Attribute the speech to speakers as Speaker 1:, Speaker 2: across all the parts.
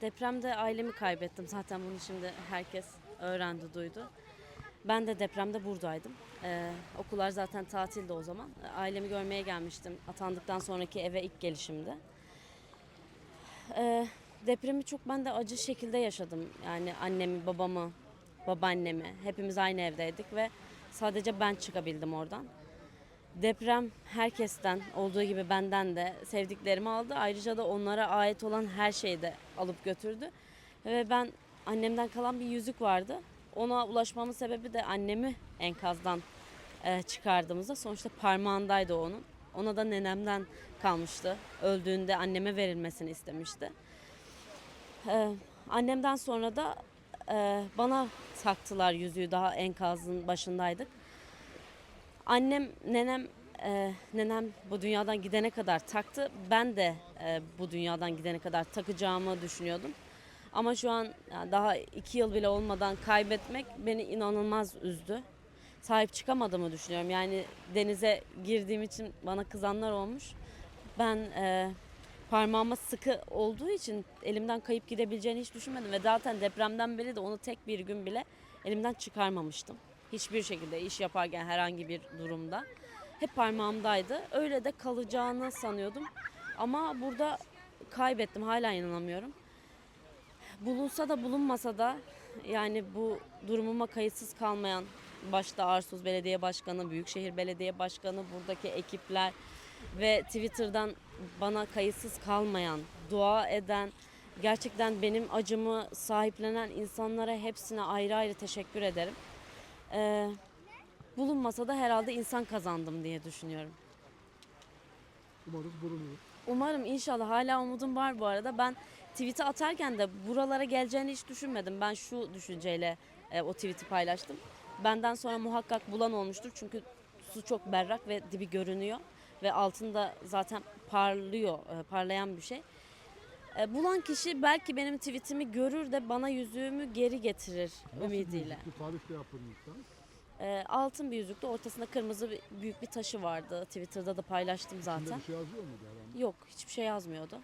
Speaker 1: Depremde ailemi kaybettim. Zaten bunu şimdi herkes öğrendi, duydu. Ben de depremde buradaydım. Ee, okullar zaten tatilde o zaman. Ailemi görmeye gelmiştim. Atandıktan sonraki eve ilk gelişimdi. Ee, depremi çok ben de acı şekilde yaşadım. Yani annemi, babamı, babaannemi hepimiz aynı evdeydik ve sadece ben çıkabildim oradan. Deprem herkesten olduğu gibi benden de sevdiklerimi aldı. Ayrıca da onlara ait olan her şeyi de alıp götürdü. Ve ben annemden kalan bir yüzük vardı. Ona ulaşmamın sebebi de annemi enkazdan e, çıkardığımızda sonuçta parmağındaydı onun. Ona da nenemden kalmıştı. Öldüğünde anneme verilmesini istemişti. Ee, annemden sonra da e, bana taktılar yüzüğü daha enkazın başındaydık. Annem, nenem, e, nenem bu dünyadan gidene kadar taktı. Ben de e, bu dünyadan gidene kadar takacağımı düşünüyordum. Ama şu an yani daha iki yıl bile olmadan kaybetmek beni inanılmaz üzdü. Sahip çıkamadığımı düşünüyorum. Yani denize girdiğim için bana kızanlar olmuş. Ben e, parmağıma sıkı olduğu için elimden kayıp gidebileceğini hiç düşünmedim. Ve zaten depremden beri de onu tek bir gün bile elimden çıkarmamıştım. Hiçbir şekilde iş yaparken herhangi bir durumda. Hep parmağımdaydı. Öyle de kalacağını sanıyordum. Ama burada kaybettim. Hala inanamıyorum. Bulunsa da bulunmasa da yani bu durumuma kayıtsız kalmayan başta Arsuz Belediye Başkanı, Büyükşehir Belediye Başkanı, buradaki ekipler ve Twitter'dan bana kayıtsız kalmayan, dua eden, gerçekten benim acımı sahiplenen insanlara hepsine ayrı ayrı teşekkür ederim. Ee, bulunmasa da herhalde insan kazandım diye düşünüyorum.
Speaker 2: Umarız bulunur.
Speaker 1: Umarım inşallah hala umudum var bu arada. Ben tweet'i atarken de buralara geleceğini hiç düşünmedim. Ben şu düşünceyle e, o tweet'i paylaştım. Benden sonra muhakkak bulan olmuştur. Çünkü su çok berrak ve dibi görünüyor. Ve altında zaten parlıyor, e, parlayan bir şey. E, bulan kişi belki benim tweetimi görür de bana yüzüğümü geri getirir
Speaker 2: Nasıl
Speaker 1: ümidiyle.
Speaker 2: yüzüklü tarifle lütfen.
Speaker 1: E, altın bir yüzüktü. Ortasında kırmızı bir, büyük bir taşı vardı. Twitter'da da paylaştım zaten.
Speaker 2: Bir şey yazıyor muydu herhalde?
Speaker 1: Yok hiçbir şey yazmıyordu.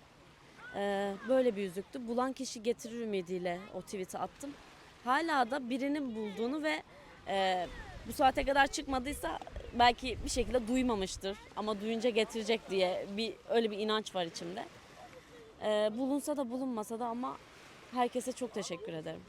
Speaker 1: Ee, böyle bir yüzüktü. Bulan kişi getirir ümidiyle o tweet'i attım. Hala da birinin bulduğunu ve e, bu saate kadar çıkmadıysa belki bir şekilde duymamıştır. Ama duyunca getirecek diye bir öyle bir inanç var içimde. Ee, bulunsa da bulunmasa da ama herkese çok teşekkür ederim.